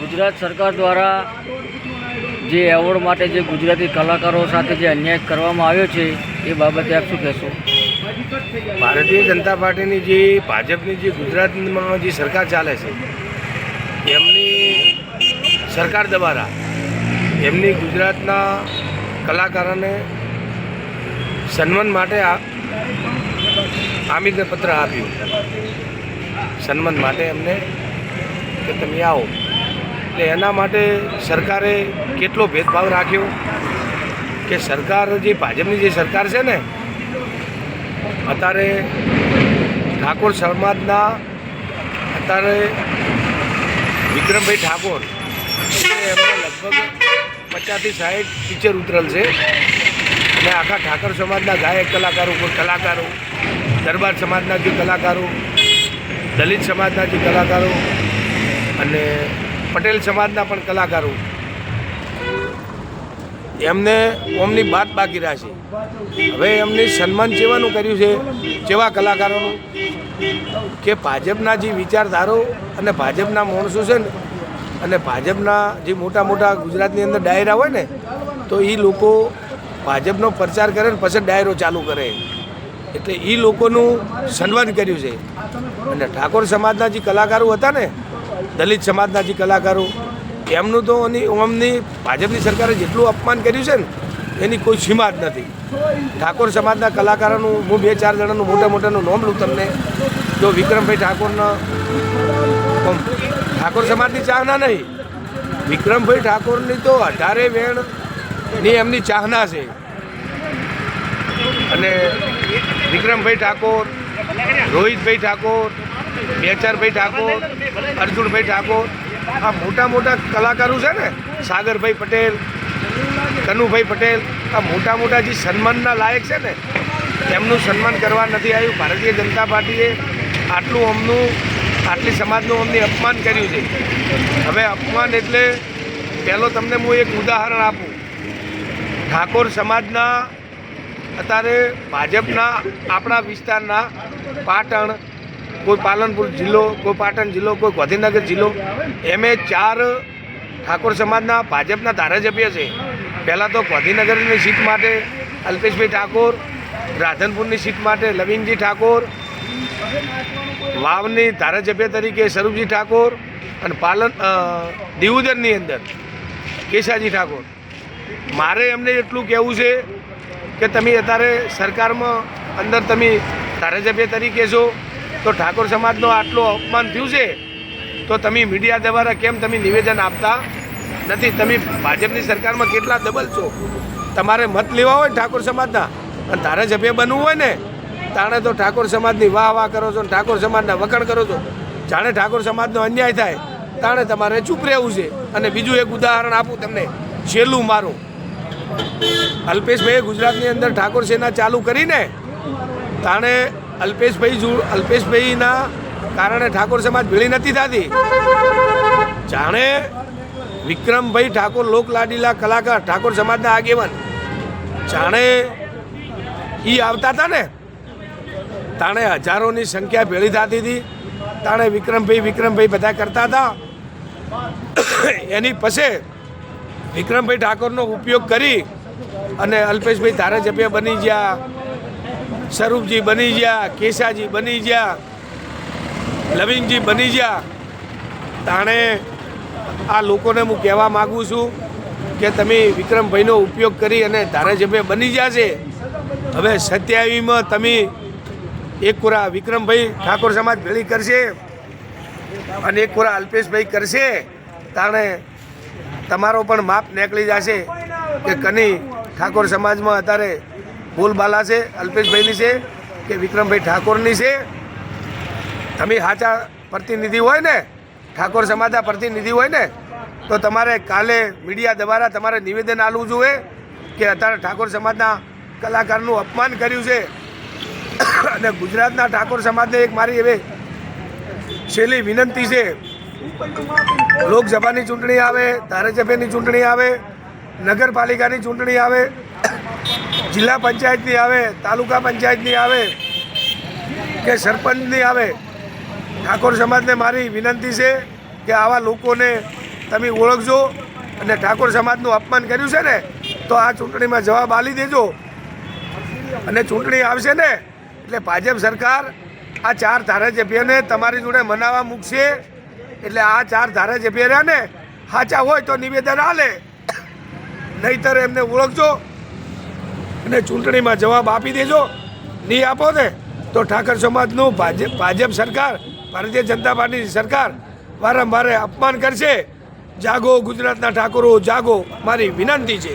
ગુજરાત સરકાર દ્વારા જે એવોર્ડ માટે જે ગુજરાતી કલાકારો સાથે જે અન્યાય કરવામાં આવ્યો છે, એ બાબતે આપ શું કહેશો? ભારતીય જનતા પાર્ટીની જે, ભાજપની જે ગુજરાતમાં જે સરકાર ચાલે છે, એમની સરકાર દ્વારા એમની ગુજરાતના કલાકારોને સન્માન માટે આમિદને પત્ર આપ્યું. સન્માન માટે એમને કે તમે આવો. એટલે એના માટે સરકારે કેટલો ભેદભાવ રાખ્યો કે સરકાર જે ભાજપની જે સરકાર છે ને, અત્યારે ઠાકોર સમાજના અત્યારે વિક્રમભાઈ ઠાકોર એમને લગભગ પચાસથી સાહીઠ પિક્ચર ઉતરેલ છે. અને આખા ઠાકર સમાજના ગાયક કલાકારો કલાકારો, દરબાર સમાજના જે કલાકારો, દલિત સમાજના જે કલાકારો અને પટેલ સમાજના પણ કલાકારો. એમને ઓમની બાદ બાકી રાખી. હવે એમને સન્માન જેવાનું કર્યું છે, જેવા કલાકારોનું, કે ભાજપના જે વિચારધારો અને ભાજપના માણસો છે ને, અને ભાજપના જે મોટા મોટા ગુજરાતની અંદર ડાયરા હોય ને, તો એ લોકો ભાજપનો પ્રચાર કરે ને પછી ડાયરો ચાલુ કરે. એટલે એ લોકોનું સન્માન કર્યું છે. અને ઠાકોર સમાજના જે કલાકારો હતા ને દલિત સમાજના જે કલાકારો, એમનું તો ઓમની ભાજપની સરકારે જેટલું અપમાન કર્યું છે ને, એની કોઈ સીમા જ નથી. ઠાકોર સમાજના કલાકારોનું હું બે ચાર જણાનું મોટા મોટાનું નોમ લઉં તમને. જો વિક્રમભાઈ ઠાકોરના ઠાકોર સમાજની ચાહના નહીં. વિક્રમભાઈ ઠાકોરની તો અઢારે વેણની એમની ચાહના છે. અને વિક્રમભાઈ ઠાકોર, રોહિતભાઈ ઠાકોર બેચરભાઈ ઠાકોર, અર્જુનભાઈ ઠાકોર, આ મોટા મોટા કલાકારો છે ને, સાગરભાઈ પટેલ, કનુભાઈ પટેલ, આ મોટા મોટા જે સન્માનના લાયક છે ને, એમનું સન્માન કરવા નથી આવ્યું. ભારતીય જનતા પાર્ટીએ આટલું અમનું, આટલી સમાજનું અમને અપમાન કર્યું છે. હવે અપમાન એટલે પહેલો તમને હું એક ઉદાહરણ આપું. ઠાકોર સમાજના, અત્યારે ભાજપના આપણા વિસ્તારના પાટણ કોઈ પાલનપુર જિલ્લો, કોઈ પાટણ જિલ્લો, કોઈ ગાંધીનગર જિલ્લો, એમે ચાર ઠાકોર સમાજના ભાજપના ધારાસભ્ય છે. પહેલાં તો ગાંધીનગરની સીટ માટે અલ્પેશભાઈ ઠાકોર, રાધનપુરની સીટ માટે લવિંગજી ઠાકોર, વાવની ધારાસભ્ય તરીકે સ્વરૂપજી ઠાકોર અને પાલન દિવુદરની અંદર કેશાજી ઠાકોર. મારે એમને એટલું કહેવું છે કે તમે અત્યારે સરકારમાં અંદર તમે ધારાસભ્ય તરીકે છો. તો ઠાકોર સમાજનો આટલો અપમાન થયું છે? તો તમે મીડિયા દ્વારા કેમ તમે નિવેદન આપતા નથી? તમે ભાજપની સરકારમાં કેટલા દબલ છો? તમારે મત લેવા હોય ઠાકોર સમાજના? અને ધારાસભ્ય બનવું હોય ને, તાણે તો ઠાકોર સમાજની વાહ વાહ કરો છો ઠાકોર સમાજના વખાણ કરો છો. જાણે ઠાકોર સમાજનો અન્યાય થાય, તાણે તમારે ચૂપ રહેવું છે. અને બીજું એક ઉદાહરણ આપું તમને, છેલ્લું મારું. અલ્પેશભાઈએ ગુજરાતની અંદર ઠાકોર સેના ચાલુ કરીને, તાણે અલ્પેશભાઈ અલ્પેશભાઈના કારણે ઠાકોર સમાજ ભેળી નથી થતી. જાણે વિક્રમભાઈ ઠાકોર લોકલાડીલા કલાકાર, ઠાકોર સમાજના આગેવાન. જાણે એ આવતા હતા ને? તાણે હજારોની સંખ્યા ભેળી થતી હતી. તાણે વિક્રમભાઈ વિક્રમભાઈ બધા કરતા હતા. એની પછે વિક્રમભાઈ ઠાકોરનો ઉપયોગ કરી અને અલ્પેશભાઈ ધારાસભ્ય બની ગયા સ્વરૂપજી બની ગયા, કેશાજી બની ગયા, લવિંગજી બની ગયા. તાણે આ લોકોને હું કહેવા માગું છું કે તમે વિક્રમભાઈનો ઉપયોગ કરી અને ધારાસભ્ય બની છે હવે સત્યાવીમાં તમે એક કોરા વિક્રમભાઈ ઠાકોર સમાજ ભેળી કરશે અને એક કોરા અલ્પેશભાઈ કરશે. તાણે તમારો પણ માપ નીકળી જશે કે કની ઠાકોર સમાજમાં અત્યારે બોલબાલા છે, અલ્પેશભાઈની છે કે વિક્રમભાઈ ઠાકોરની છે? તમે સાચા પ્રતિનિધિ હોય ને, ઠાકોર સમાજના પ્રતિનિધિ હોય ને, તો તમારે કાલે મીડિયા દ્વારા તમારે નિવેદન આપવું જોઈએ કે અત્યારે ઠાકોર સમાજના કલાકારનું અપમાન કર્યું છે. અને ગુજરાતના ઠાકોર સમાજને એક મારી એવી છેલ્લી વિનંતી છે. લોકસભાની ચૂંટણી આવે, ધારાસભ્યની ચૂંટણી આવે, નગરપાલિકાની ચૂંટણી આવે જિલ્લા પંચાયતની આવે, તાલુકા પંચાયતની આવે કે સરપંચની આવે, ઠાકોર સમાજને મારી વિનંતી છે કે આવા લોકોને તમે ઓળખજો અને ઠાકોર સમાજનું અપમાન કર્યું છે ને, તો આ ચૂંટણીમાં જવાબ આલી દેજો. અને ચૂંટણી આવશે ને, એટલે ભાજપ સરકાર આ ચાર ધારાસભ્યને તમારી જોડે મનાવવા મૂકશે. એટલે આ ચાર ધારાસભ્ય ને સાચા હોય તો નિવેદન આલે. નહીતર એમને ઓળખજો. અને ચૂંટણીમાં જવાબ આપી દેજો. નહીં આપો ને, તો ઠાકર સમાજનું ભાજપ ભાજપ સરકાર, ભારતીય જનતા પાર્ટીની સરકાર વારંવાર અપમાન કરશે. જાગો ગુજરાતના ઠાકોરો, જાગો. મારી વિનંતી છે.